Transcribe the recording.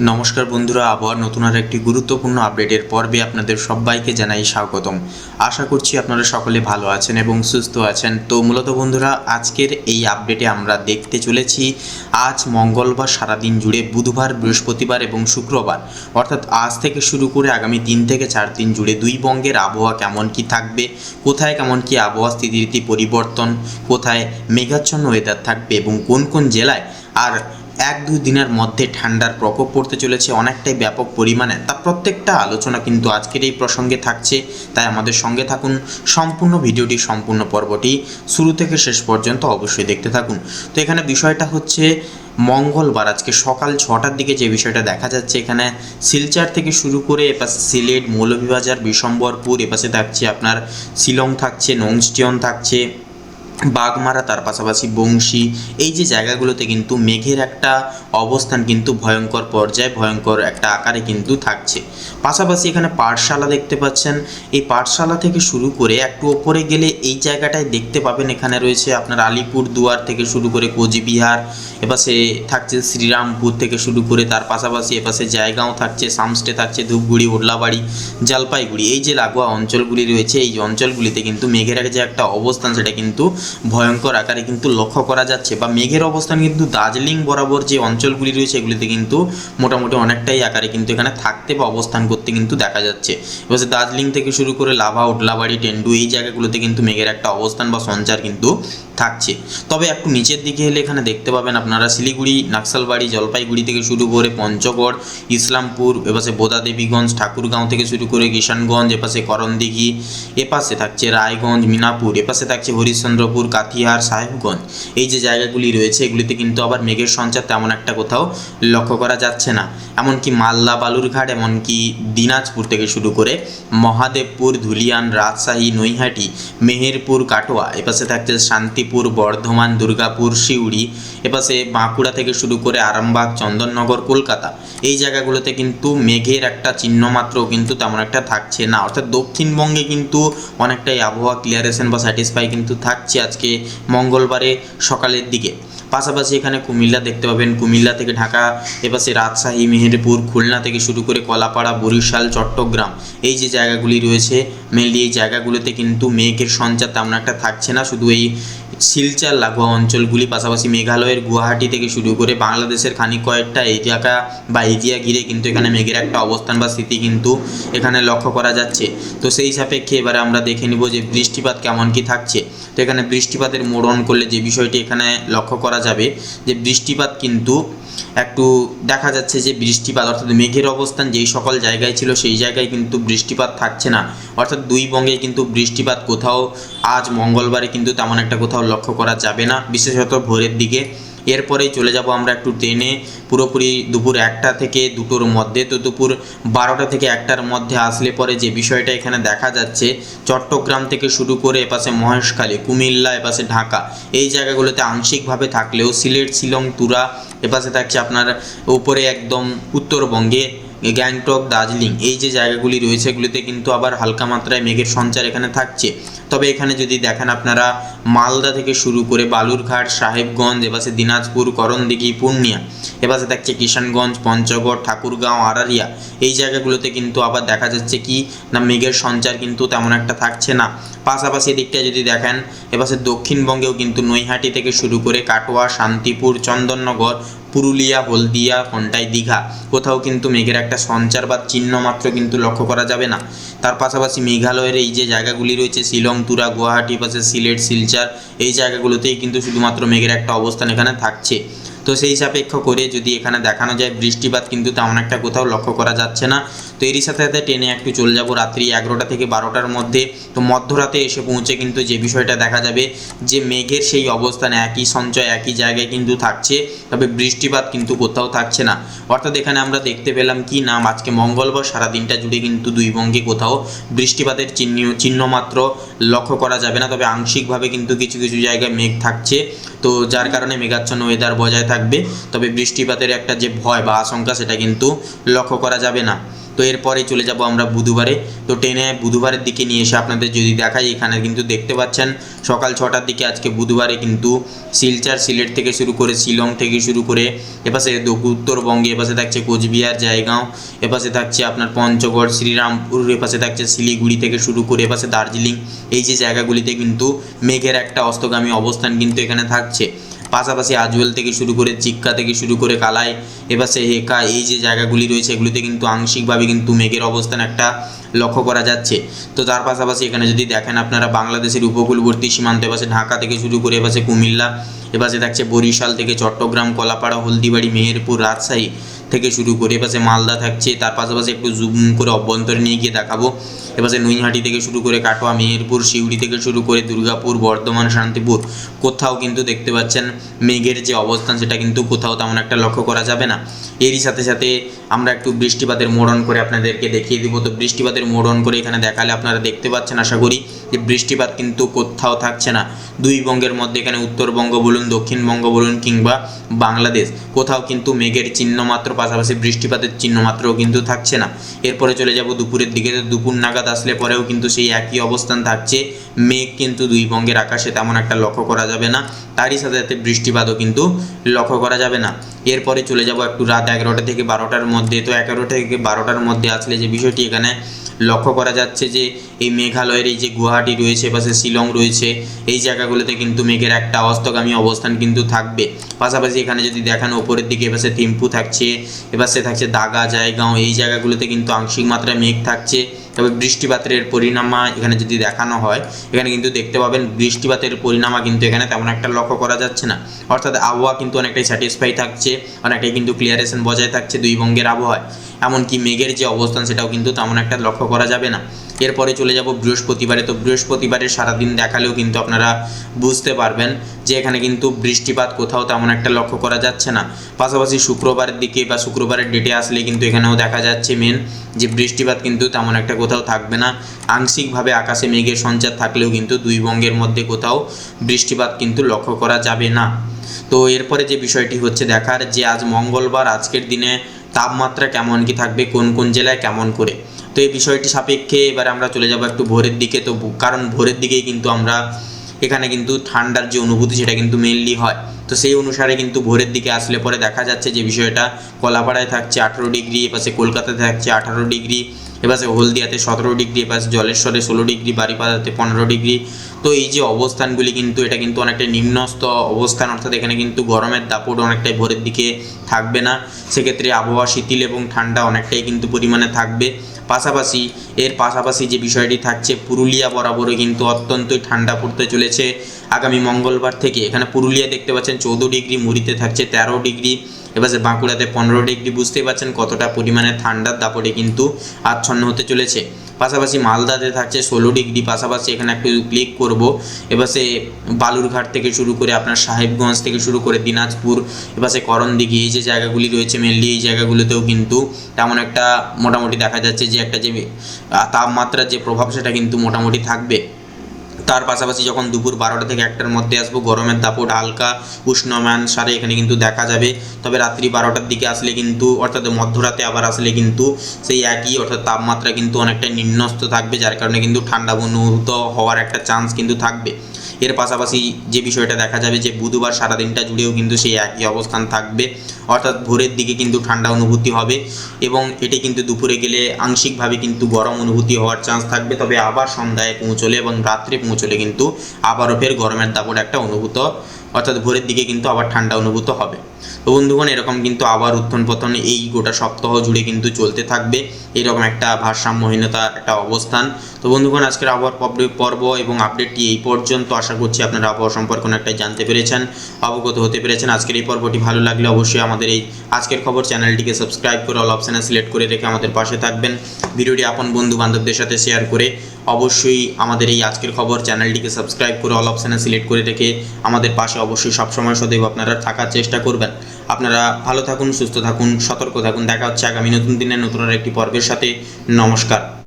নমস্কার বন্ধুরা, আবার নতুন আর একটি গুরুত্বপূর্ণ আপডেটের পর্বে আপনাদের সবাইকে জানাই স্বাগতম। আশা করছি আপনারা সকলে ভালো আছেন এবং সুস্থ আছেন। তো মূলত বন্ধুরা, আজকের এই আপডেটে আমরা দেখতে চলেছি, আজ মঙ্গলবার সারাদিন জুড়ে বুধবার, বৃহস্পতিবার এবং শুক্রবার। অর্থাৎ আজ থেকে শুরু করে আগামী তিন থেকে চার দিন জুড়ে দুই বঙ্গের আবহাওয়া কেমন কি থাকবে, কোথায় কেমন কি আবহাওয়া স্থিতিরীতি পরিবর্তন, কোথায় মেঘাচ্ছন্ন ওয়েদার থাকবে এবং কোন কোন জেলায় আর এক দুই দিনের মধ্যে ঠান্ডার প্রকোপ পড়তে চলেছে, অনেকটাই ব্যাপক পরিমাণে। তা প্রত্যেকটা আলোচনা কিন্তু আজকের এই প্রসঙ্গে থাকছে, তাই আমাদের সঙ্গে থাকুন। সম্পূর্ণ ভিডিওটি, সম্পূর্ণ পর্বটি শুরু থেকে শেষ পর্যন্ত অবশ্যই দেখতে থাকুন। তো এখানে বিষয়টা হচ্ছে, মঙ্গলবার আজকে সকাল ছটার দিকে যে বিষয়টা দেখা যাচ্ছে, এখানে শিলচার থেকে শুরু করে এপাশে সিলেট, মৌলভীবাজার, বিশম্বরপুর, এপাশে থাকছে আপনার শিলং থাকছে নংস্টিয়ন থাকছে বাগমারা তার পাশাপাশি বংশী, এই যে জায়গাগুলোতে কিন্তু মেঘের একটা অবস্থান কিন্তু ভয়ঙ্কর পর্যায়ে, ভয়ঙ্কর একটা আকারে কিন্তু থাকছে। পাশাপাশি এখানে পাঠশালা দেখতে পাচ্ছেন। এই পাঠশালা থেকে শুরু করে একটু ওপরে গেলে এই জায়গাটায় দেখতে পাবেন, এখানে রয়েছে আপনার আলিপুর দুয়ার থেকে শুরু করে কোচবিহার, এপাশে থাকছে শ্রীরামপুর থেকে শুরু করে তার পাশাপাশি এপাশে জায়গাও থাকছে, সামস্টে থাকছে ধূপগুড়ি, ওডলাবাড়ি, জলপাইগুড়ি, এই যে লাগোয়া অঞ্চলগুলি রয়েছে, এই অঞ্চলগুলিতে কিন্তু মেঘের যে একটা অবস্থান, সেটা কিন্তু ভয়ঙ্কর আকারে কিন্তু লক্ষ্য করা যাচ্ছে বা মেঘের অবস্থান কিন্তু দার্জিলিং বরাবর যে অঞ্চলগুলি রয়েছে এগুলিতে কিন্তু মোটামুটি অনেকটাই আকারে কিন্তু এখানে থাকতে বা অবস্থান করতে কিন্তু দেখা যাচ্ছে। এবার দার্জিলিং থেকে শুরু করে লাভা, উডলাবাড়ি টেন্ডু এই জায়গাগুলোতে কিন্তু মেঘের একটা অবস্থান বা সঞ্চার কিন্তু থাকছে। তবে একটু নিচের দিকে এলে এখানে দেখতে পাবেন আপনারা শিলিগুড়ি নাকসালবাড়ি জলপাইগুড়ি থেকে শুরু করে পঞ্চগড়, ইসলামপুর, এপাশে বোদা দেবীগঞ্জ ঠাকুরগাঁও থেকে শুরু করে কিষানগঞ্জ, এপাশে করণদিঘি, এপাশে থাকছে রায়গঞ্জ, মিনাপুর, এপাশে থাকছে হরিশ্চন্দ্রপুর কাথিয়ার সাহেবগঞ্জ এই যে জায়গাগুলি রয়েছে, এগুলিতে কিন্তু আবার মেঘের সঞ্চার তেমন একটা কোথাও লক্ষ্য করা যাচ্ছে না। এমনকি মালদা, বালুরঘাট, এমনকি দিনাজপুর থেকে শুরু করে মহাদেবপুর, ধুলিয়ান, রাজশাহী, নৈহাটি, মেহেরপুর, কাটোয়া, এপাশে থাকছে শান্তিপুর, বর্ধমান, দুর্গাপুর, সিউড়ি, এপাশে বাঁকুড়া থেকে শুরু করে আরামবাগ, চন্দননগর, কলকাতা। এই জায়গাগুলোতে কিন্তু মেঘের একটা চিহ্ন মাত্র কিন্তু তেমন একটা থাকছে না। অর্থাৎ দক্ষিণবঙ্গে কিন্তু অনেকটাই আবহাওয়া ক্লিয়ারেশন বা স্যাটিসফাই কিন্তু থাকছে। আজকে মঙ্গলবারে সকালের দিকে। পাশাপাশি এখানে কুমিল্লা দেখতে পাবেন। কুমিল্লা থেকে ঢাকা, এপাশে রাজশাহী, মেহেরপুর, খুলনা থেকে শুরু করে কলাপাড়া, বরিশাল, চট্টগ্রাম। এই যে জায়গাগুলি রয়েছে মেনলি এই জায়গাগুলোতে কিন্তু মেঘের সঞ্চার তেমন একটা থাকছে না। শুধু এই শিলচর, লাগোয়া অঞ্চলগুলি, পাশাপাশি মেঘালয়ের গুয়াহাটি থেকে শুরু করে বাংলাদেশের খানিক কয়েকটা এলাকা বা এরিয়া ঘিরে কিন্তু এখানে মেঘের একটা অবস্থান বা স্থিতি কিন্তু এখানে লক্ষ্য করা যাচ্ছে। তো সেই সাপেক্ষে এবারে আমরা দেখে নিব যে বৃষ্টিপাত কেমন কি থাকছে। তো এখানে বৃষ্টিপাতের মোড়ন করলে যে বিষয়টি এখানে লক্ষ্য করা যাবে, যে বৃষ্টিপাত কিন্তু একটু দেখা যাচ্ছে যে বৃষ্টিপাত, অর্থাৎ মেঘের অবস্থান যেই সকল জায়গায় ছিল সেই জায়গায় কিন্তু বৃষ্টিপাত থাকছে না। অর্থাৎ দুই বঙ্গে কিন্তু বৃষ্টিপাত কোথাও আজ মঙ্গলবারে কিন্তু তেমন একটা কোথাও লক্ষ্য করা যাবে না, বিশেষত ভোরের দিকে। এরপরেই চলে যাব আমরা একটু ট্রেনে। পুরোপুরি দুপুর একটা থেকে দুটোর মধ্যে। তো দুপুর বারোটা থেকে একটার মধ্যে আসলে পরে যে বিষয়টা এখানে দেখা যাচ্ছে, চট্টগ্রাম থেকে শুরু করে এপাশে মহেশখালী, কুমিল্লা, এপাশে ঢাকা, এই জায়গাগুলোতে আংশিকভাবে থাকলেও সিলেট, শিলং, তুরা, এপাশে থাকছে আপনার উপরে একদম উত্তরবঙ্গে। গ্যাংটক, দার্জিলিং, এই যে জায়গাগুলি রয়েছে, এগুলিতে কিন্তু আবার হালকা মাত্রায় মেঘের সঞ্চার এখানে থাকছে। তবে এখানে যদি দেখেন আপনারা, মালদা থেকে শুরু করে বালুরঘাট, সাহেবগঞ্জ, এপাশে দিনাজপুর, করণদিঘি, পূর্ণিয়া, এপাশে থাকছে কিষানগঞ্জ, পঞ্চগড়, ঠাকুরগাঁও, আরারিয়া, এই জায়গাগুলোতে কিন্তু আবার দেখা যাচ্ছে কি, না মেঘের সঞ্চার কিন্তু তেমন একটা থাকছে না। পাশাপাশি এদিকটা যদি দেখেন, এপাশে দক্ষিণবঙ্গেও কিন্তু নৈহাটি থেকে শুরু করে কাটোয়া, শান্তিপুর, চন্দননগর পুরুলিয়া, হলদিয়া কন্টাই দীঘা। কোথাও কিন্তু মেঘের একটা সঞ্চার বা চিহ্ন মাত্র কিন্তু লক্ষ্য করা যাবে না। তার পাশাপাশি মেঘালয়ের এই যে জায়গাগুলি রয়েছে, শিলং, তুরা, গুয়াহাটি, পাশে সিলেট, শিলচার, এই জায়গাগুলোতেই কিন্তু শুধুমাত্র মেঘের একটা অবস্থান এখানে থাকছে। তো সেই সাপেক্ষ করে যদি এখানে দেখানো যায় বৃষ্টিপাত কিন্তু তেমন একটা কোথাও লক্ষ্য করা যাচ্ছে না। তো এরই সাথে সাথে ট্রেনে একটু চলে যাব রাত্রি এগারোটা থেকে বারোটার মধ্যে। তো মধ্যরাতে এসে পৌঁছে কিন্তু যে বিষয়টা দেখা যাবে, যে মেঘের সেই অবস্থান একই, সঞ্চয় একই জায়গায় কিন্তু থাকছে, তবে বৃষ্টিপাত কিন্তু কোথাও থাকছে না। অর্থাৎ এখানে আমরা দেখতে পেলাম কি নাম আজকে মঙ্গলবার সারা দিনটা জুড়ে কিন্তু দুই বঙ্গে কোথাও বৃষ্টিপাতের চিহ্ন চিহ্ন মাত্র লক্ষ্য করা যাবে না। তবে আংশিকভাবে কিন্তু কিছু কিছু জায়গায় মেঘ থাকছে। তো যার কারণে মেঘাচ্ছন্ন ওয়েদার বজায় থাকবে, তবে বৃষ্টিপাতের একটা যে ভয় বা আশঙ্কা সেটা কিন্তু লক্ষ্য করা যাবে না। তো এরপরে চলে যাব আমরা বুধবারে। তো ট্রেনে বুধবারের দিকে নিয়ে এসে আপনাদের যদি দেখাই, এখানে কিন্তু দেখতে পাচ্ছেন সকাল ছটার দিকে আজকে বুধবারে কিন্তু শিলচার সিলেট থেকে শুরু করে শিলং থেকে শুরু করে এপাশে উত্তরবঙ্গে, এপাশে থাকছে কোচবিহার, জায়গাঁও, এপাশে থাকছে আপনার পঞ্চগড়, শ্রীরামপুর, এপাশে থাকছে শিলিগুড়ি থেকে শুরু করে এপাশে দার্জিলিং। এই যে জায়গাগুলিতে কিন্তু মেঘের একটা অস্তগামী অবস্থান কিন্তু এখানে থাকছে। পাশাপাশি আজওয়েল থেকে শুরু করে চিক্কা থেকে শুরু করে কালাই এপাশে হেকা, এই যে জায়গাগুলি রয়েছে, এগুলিতে কিন্তু আংশিকভাবে কিন্তু মেঘের অবস্থান একটা লক্ষ্য করা যাচ্ছে। তো তার পাশাপাশি এখানে যদি দেখেন আপনারা বাংলাদেশের উপকূলবর্তী সীমান্ত এপাশে ঢাকা থেকে শুরু করে এপাশে কুমিল্লা এপাশে থাকছে বরিশাল থেকে চট্টগ্রাম, কলাপাড়া, হলদিবাড়ি, মেহেরপুর, রাজশাহী থেকে শুরু করে এপাশে মালদা থাকছে, তার পাশাপাশি একটু জুম করে অভ্যন্তরে নিয়ে গিয়ে দেখাবো। এপাশে নৈহাটি থেকে শুরু করে কাটোয়া, মেহেরপুর শিউড়ি থেকে শুরু করে দুর্গাপুর, বর্ধমান, শান্তিপুর, কোথাও কিন্তু দেখতে পাচ্ছেন মেঘের যে অবস্থান, সেটা কিন্তু কোথাও তেমন একটা লক্ষ্য করা যাবে না। এরই সাথে সাথে আমরা একটু বৃষ্টিপাতের মোড়ন করে আপনাদেরকে দেখিয়ে দিব। তো বৃষ্টিপাতের মোড়ন করে এখানে দেখালে আপনারা দেখতে পাচ্ছেন, আশা করি যে বৃষ্টিপাত কিন্তু কোথাও থাকছে না। দুই বঙ্গের মধ্যে এখানে উত্তরবঙ্গ বলুন দক্ষিণবঙ্গ বলুন কিংবা বাংলাদেশ, কোথাও কিন্তু মেঘের চিহ্ন মাত্র, পাশাপাশি বৃষ্টিপাতের চিহ্ন মাত্রও কিন্তু থাকছে না। এরপরে চলে যাব দুপুরের দিকে দুপুর নাগাদ আসলে পরেও কিন্তু সেই একই অবস্থান থাকছে। মেঘ কিন্তু দুই বঙ্গের আকাশে তেমন একটা লক্ষ্য করা যাবে না। তারই সাথে সাথে বৃষ্টিপাতও কিন্তু লক্ষ্য করা যাবে না। এরপরে চলে যাব একটু রাত এগারোটা থেকে বারোটার মধ্যে, তো এগারোটা থেকে বারোটার মধ্যে আসলে যে বিষয়টি এখানে লক্ষ্য করা যাচ্ছে যে এই মেঘালয়ের এই যে গুয়াহাটি রয়েছে, পাশে শিলং রয়েছে, এই জায়গাগুলোতে কিন্তু মেঘের একটা অস্তগামী অবস্থান কিন্তু থাকবে। পাশাপাশি এখানে যদি দেখানো, ওপরের দিকে এপাশে থিম্পু থাকছে, এপাশে থাকছে দাগা, জায়গাও, এই জায়গাগুলোতে কিন্তু আংশিক মাত্রায় মেঘ থাকছে। তবে বৃষ্টিপাতের পরিণামা এখানে যদি দেখানো হয়, এখানে কিন্তু দেখতে পাবেন বৃষ্টিপাতের পরিণামা কিন্তু এখানে তেমন একটা লক্ষ্য করা যাচ্ছে না। অর্থাৎ আবহাওয়া কিন্তু অনেকটাই স্যাটিসফাই থাকছে, অনেকটাই কিন্তু ক্লিয়ারেশন বজায় থাকছে দুই বঙ্গের আবহাওয়ায়। এমনকি মেঘের যে অবস্থান সেটাও কিন্তু তেমন একটা লক্ষ্য করা যাবে না। এরপরে চলে যাব বৃহস্পতিবারে। তো বৃহস্পতিবারে সারাদিন দেখালেও কিন্তু আপনারা বুঝতে পারবেন যে এখানে কিন্তু বৃষ্টিপাত কোথাও তেমন একটা লক্ষ্য করা যাচ্ছে না। পাশাপাশি শুক্রবারের দিকে বা শুক্রবারের ডেটে আসলে কিন্তু এখানেও দেখা যাচ্ছে মেন যে বৃষ্টিপাত কিন্তু তেমন একটা কোথাও থাকবে না। আংশিকভাবে আকাশে মেঘের সঞ্চার থাকলেও কিন্তু দুই বঙ্গের মধ্যে কোথাও বৃষ্টিপাত কিন্তু লক্ষ্য করা যাবে না। তো এরপরে যে বিষয়টি হচ্ছে দেখার যে আজ মঙ্গলবার, আজকের দিনে তাপমাত্রা কেমন কি থাকবে, কোন কোন জেলায় কেমন করে? তো এই বিষয়টি সাপেক্ষে এবারে আমরা চলে যাব একটু ভোরের দিকে। তো কারণ ভোরের দিকেই কিন্তু আমরা এখানে কিন্তু ঠান্ডার যে অনুভূতি সেটা কিন্তু মেনলি হয়। তো সেই অনুসারে কিন্তু ভোরের দিকে আসলে পরে দেখা যাচ্ছে যে বিষয়টা কলাপাড়ায় থাকছে আঠারো ডিগ্রি, এপাশে কলকাতাতে থাকছে আঠারো ডিগ্রি, এপাশে হলদিয়াতে সতেরো ডিগ্রি, এপাশে জলেশ্বরে ষোলো ডিগ্রি বারিপাদাতে পনেরো ডিগ্রি। তো এই যে অবস্থানগুলি কিন্তু এটা কিন্তু অনেকটা নিম্নস্ত অবস্থান, অর্থাৎ এখানে কিন্তু গরমের দাপট অনেকটাই ভোরের দিকে থাকবে না। সেক্ষেত্রে আবহাওয়া শীতল এবং ঠান্ডা অনেকটাই কিন্তু পরিমাণে থাকবে। পাশাপাশি এর পাশাপাশি যে বিষয়টি থাকছে পুরুলিয়া বরাবরও কিন্তু অত্যন্তই ঠান্ডা পড়তে চলেছে। আগামী মঙ্গলবার থেকে এখানে পুরুলিয়া দেখতে পাচ্ছেন চৌদ্দ ডিগ্রি, মুড়িতে থাকছে তেরো ডিগ্রি এবারে বাঁকুড়াতে পনেরো ডিগ্রি, বুঝতেই পারছেন কতটা পরিমাণে ঠান্ডার দাপটে কিন্তু আচ্ছন্ন হতে চলেছে। পাশাপাশি মালদাতে থাকছে ষোলো ডিগ্রি, পাশাপাশি এখানে একটু ক্লিক করব। এবারে বালুরঘাট থেকে শুরু করে আপনার সাহেবগঞ্জ থেকে শুরু করে দিনাজপুর, এপাশে করণদিঘি, এই যে জায়গাগুলি রয়েছে মেনলি এই জায়গাগুলোতেও কিন্তু তেমন একটা মোটামুটি দেখা যাচ্ছে যে একটা যে তাপমাত্রার যে প্রভাব সেটা কিন্তু মোটামুটি থাকবে। তার পাশাপাশি যখন দুপুর বারোটা থেকে একটার মধ্যে আসব, গরমের দাপট হালকা উষ্ণমান সারে এখানে কিন্তু দেখা যাবে। তবে রাত্রি বারোটার দিকে আসলে কিন্তু, অর্থাৎ মধ্যরাতে আবার আসলে কিন্তু সেই একই, অর্থাৎ তাপমাত্রা কিন্তু অনেকটা নিম্নস্থ থাকবে, যার কারণে কিন্তু ঠান্ডা অনুভূত হওয়ার একটা চান্স কিন্তু থাকবে। এর পাশাপাশি যে বিষয়টা দেখা যাবে যে বুধবার সারাদিনটা জুড়েও কিন্তু সেই একই অবস্থান থাকবে। অর্থাৎ ভোরের দিকে কিন্তু ঠান্ডা অনুভূতি হবে এবং এটি কিন্তু দুপুরে গেলে আংশিকভাবে কিন্তু গরম অনুভূতি হওয়ার চান্স থাকবে। তবে আবার সন্ধ্যায় পৌঁছলে এবং রাত্রে পৌঁছলে কিন্তু আবারও ফের গরমের দাপট একটা অনুভূত, অর্থাৎ ভোরের দিকে কিন্তু আবার ঠান্ডা অনুভূত হবে। তো বন্ধুগণ, এরকম কিন্তু আবার উত্থান পতন এই গোটা সপ্তাহ জুড়ে কিন্তু চলতে থাকবে। এরকম একটা ভারসাম্যহীনতা, একটা অবস্থান। তো বন্ধুগণ, আজকের আবহাওয়ার পর্ব- এবং আপডেটটি এই পর্যন্ত। আশা করছি আপনারা আবহাওয়া সম্পর্কে অনেকটাই জানতে পেরেছেন, অবগত হতে পেরেছেন। আজকের এই পর্বটি ভালো লাগলে অবশ্যই আমাদের এই আজকের খবর চ্যানেলটিকে সাবস্ক্রাইব করে অল অপশানে সিলেক্ট করে রেখে আমাদের পাশে থাকবেন। ভিডিওটি আপন বন্ধু বান্ধবদের সাথে শেয়ার করে অবশ্যই আমাদের এই আজকের খবর চ্যানেলটিকে সাবস্ক্রাইব করে অল অপশানে সিলেক্ট করে রেখে আমাদের পাশে অবশ্যই সবসময় সदैব আপনারা থাকার চেষ্টা করবেন। আপনারা ভালো থাকুন, সুস্থ থাকুন, সতর্ক থাকুন। দেখা হচ্ছে আগামী নতুন দিনে নতুন একটি পর্বের সাথে। নমস্কার।